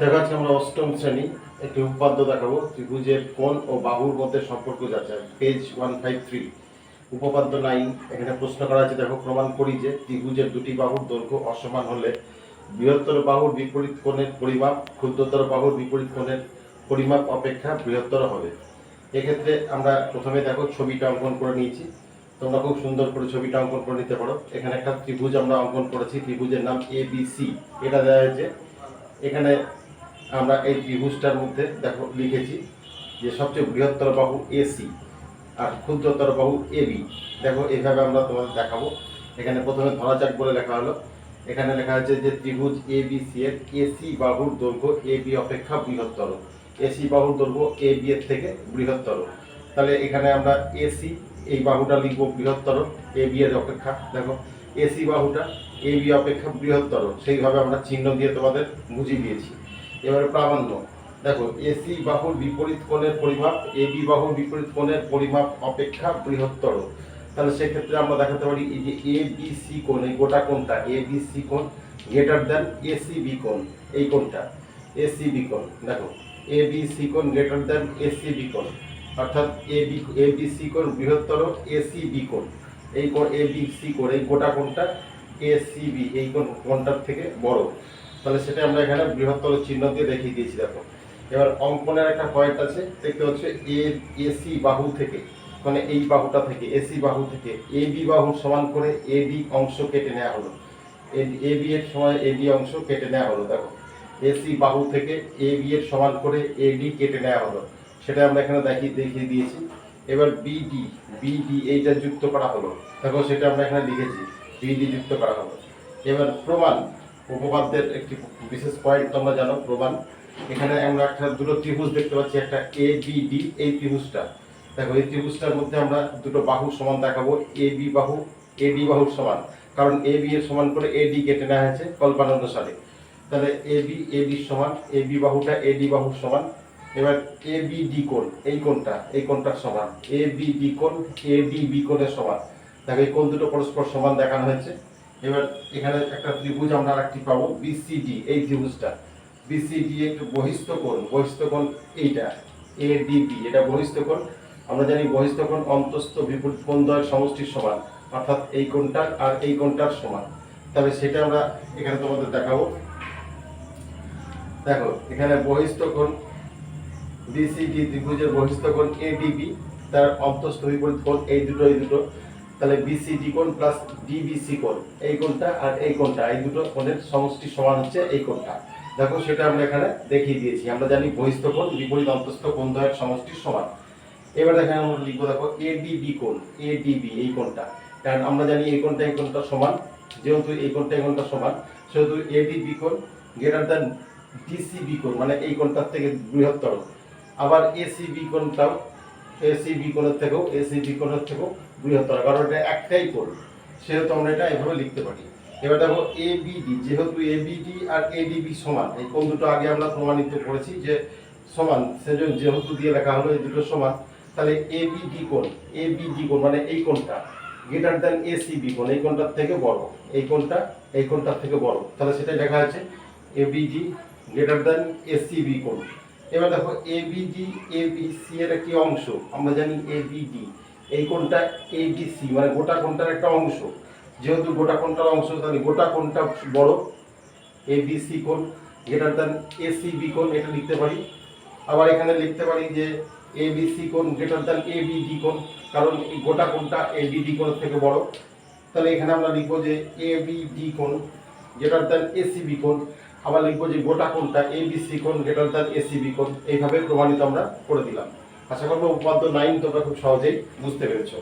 দেখো আজকে আমরা অষ্টম শ্রেণি, একটি উপপাদ্য দেখাবো, ত্রিভুজের কোণ ও বাহুর মধ্যে সম্পর্ক যাচাই পেজ ওয়ান ফাইভ থ্রি উপপাদ্য নাইন এখানে প্রশ্ন করা আছে, দেখো, প্রমাণ করি যে ত্রিভুজের দুটি বাহুর দৈর্ঘ্য অসমান হলে বৃহত্তর বাহুর বিপরীত কোণের পরিমাপ, ক্ষুদ্রতর বাহুর বিপরীত কোণের পরিমাপ অপেক্ষা বৃহত্তর হবে। এক্ষেত্রে আমরা প্রথমে দেখো ছবিটা অঙ্কন করে নিয়েছি। তোমরা খুব সুন্দর করে ছবিটা অঙ্কন করে নিতে পারো। এখানে একটা ত্রিভুজ আমরা অঙ্কন করেছি, ত্রিভুজের নাম এ বি সি এটা দেওয়া হয়েছে। এখানে আমরা এই ত্রিভুজটার মধ্যে দেখো লিখেছি যে সবচেয়ে বৃহত্তর বাহু এসি আর ক্ষুদ্রতর বাহু এবি দেখো, এইভাবে আমরা তোমাদের দেখাবো। এখানে প্রথমে ধরা যাক বলে লেখা হলো। এখানে লেখা আছে যে ত্রিভুজ এ বি সি এর এসি বাহুর দৈর্ঘ্য এ বি অপেক্ষা বৃহত্তর। এসি বাহুর দৈর্ঘ্য এ বি এর থেকে বৃহত্তর। তাহলে এখানে আমরা এসি, এই বাহুটা লিখব বৃহত্তর, এ বি এর অপেক্ষা। দেখো, এসি বাহুটা এ বি অপেক্ষা বৃহত্তর। সেইভাবে আমরা চিহ্ন দিয়ে তোমাদের বুঝিয়ে দিয়েছি। এবারে প্রামাণ্য দেখো এসি বাহুর বিপরীত কোণের পরিমাপ এ বি বাহুর বিপরীত কোণের পরিমাপ অপেক্ষা বৃহত্তর। তাহলে সেক্ষেত্রে আমরা দেখাতে পারি এই যে এ বি সি কোণ, এই গোটা কোণটা এ বি সি কোণ গ্রেটার দেন এসি বি কোণ, এই কোণটা এসি বি কোণ। দেখো এ বি সি কোণ গ্রেটার দেন এসি বি কোণ, অর্থাৎ A B A B C কোণ বৃহত্তর এসি বি কোণ। এই কোণ এ বি সি কোণ, এই গোটা কোণটা এসি বি এই কোণ, কোণটার থেকে বড়। তাহলে সেটা আমরা এখানে বৃহত্তর চিহ্ন দিয়ে দেখিয়ে দিয়েছি, দেখো। এবার অঙ্কনের একটা পয়েন্ট আছে, দেখতে হচ্ছে এ এসি বাহু থেকে মানে এই বাহুটা থেকে এসি বাহু থেকে এ বি বাহু সমান করে এ ডি অংশ কেটে নেওয়া হলো। এ বি এর সময় এ ডি অংশ কেটে নেওয়া হলো, দেখো। এসি বাহু থেকে এ বি এর সমান করে এ ডি কেটে নেওয়া হলো। সেটা আমরা এখানে দেখিয়ে দেখিয়ে দিয়েছি। এবার বিডি বিডি এইটা যুক্ত করা হলো। দেখো, সেটা আমরা এখানে লিখেছি বিডি যুক্ত করা হলো। এবার প্রমাণ উপপাদ্যের একটি বিশেষ পয়েন্ট তোমরা জানো প্রমাণ এখানে আমরা একটা দুটো ত্রিভুজ দেখতে পাচ্ছি, একটা এ বি ডি এই ত্রিভুজটা। দেখো, এই ত্রিভুজটার মধ্যে আমরা দুটো বাহু সমান দেখাবো এ বি বাহু এ ডি বাহুর সমান। কারণ এ বি এর সমান করে এ ডি কেটে নেওয়া হয়েছে কল্পনা অনুসারে তাহলে এ বি এ ডির সমান এ বি বাহুটা এ ডি বাহুর সমান। এবার এ বি ডি কোণ, এই কোণটা, এই কোণটার সমান। এ বি ডি কোণ এ ডি বি কোণের সমান। দেখো, এই কোণ দুটো পরস্পর সমান দেখানো হয়েছে। এবার এখানে একটা ত্রিভুজ আমরা আরেকটি পাবো বিসিডি এই ত্রিভুজটা। বিসিডি একটু বহিস্থ কোণ বহিস্থ কোণ এইটা এ ডিবি এটা বহিস্থ কোণ। আমরা জানি বহিস্থ কোণ অন্তস্থ বিপরীত কোণ দ্বয়ের সমষ্টির সমান, অর্থাৎ এই কোণটা আর এই কোণটার সমান। তবে সেটা আমরা এখানে তোমাদের দেখাবো। দেখো, এখানে বহিস্থ কোণ বিসিডি ত্রিভুজের বহিস্থ কোণ এডিবি তার অন্তস্থ বিপরীত কোণ এই দুটো এই দুটো। তাহলে বিসিডি কোণ প্লাস ডিবিসি কোণ। এই কোণটা আর এই কোণটা, এই দুটো কোণের সমষ্টি সমান হচ্ছে এই কোণটা। দেখো সেটা আমরা এখানে দেখিয়ে দিয়েছি। আমরা জানি বহিস্থ কোণ, বিপরীত অন্তস্থ কোণ দ্বয়ের সমষ্টি সমান। এবার দেখেন আমরা লিখব, দেখো এডিবি কোণ এ এডিবি এই কোণটা। কারণ আমরা জানি এই কোণটা এই কোণটা সমান। যেহেতু এই কোণটা এই কোণটা সমান, সেহেতু এডিবি কোণ গ্রেটার দ্যান ডিসিবি কোণ মানে এই কোণটার থেকে বৃহত্তর। আবার এসিবি কোণটাও এসিবি কোণের থেকেও এসিবি কোণের থেকেও বৃহত্তর, কারণ এটা একটাই কোণ সেহেতু আমরা এটা এভাবে লিখতে পারি। এবার দেখো এবিডি যেহেতু এবিডি আর এডিবি সমান, এই কোণ দুটো আগে আমরা প্রমাণিত করেছি যে সমান, সেজন্য যেহেতু দিয়ে লেখা হলো এই দুটো সমান, তাহলে এবিডি কোণ এবিডি কোণ মানে এই কোণটা গ্রেটার দ্যান এসিবি কোণ, এই কোণটার থেকে বড়, এই কোণটা, এই কোণটার থেকে বড়। তাহলে সেটাই লেখা আছে এবিডি গ্রেটার দ্যান এসিবি কোণ। এবার দেখো A B D A B C এর একটি অংশ। আমরা জানি এবিডি এই কোণটা এবিসি মানে গোটা কোনটার একটা অংশ। যেহেতু গোটা কোনটার অংশ, তাহলে গোটা কোনটা বড়। এবিসি কোণ গ্রেটার দ্যান এসিবি কোন এটা লিখতে পারি। আবার এখানে লিখতে পারি যে এবিসি কোণ গ্রেটার দ্যান এবিডি কোন কারণ গোটা কোণটা এবিডি কোণের থেকে বড়। তাহলে এখানে আমরা লিখব যে এবিডি কোণ গ্রেটার দ্যান এসিবি কোন আবার লিখব যে গোটা কোণটা এবিসি কোণ গ্রেটার দ্যান এসিবি কোণ, এইভাবে প্রমাণিত আমরা করে দিলাম। আশা করব উপাদ্য নাইন তোমরা খুব সহজেই বুঝতে পেরেছ।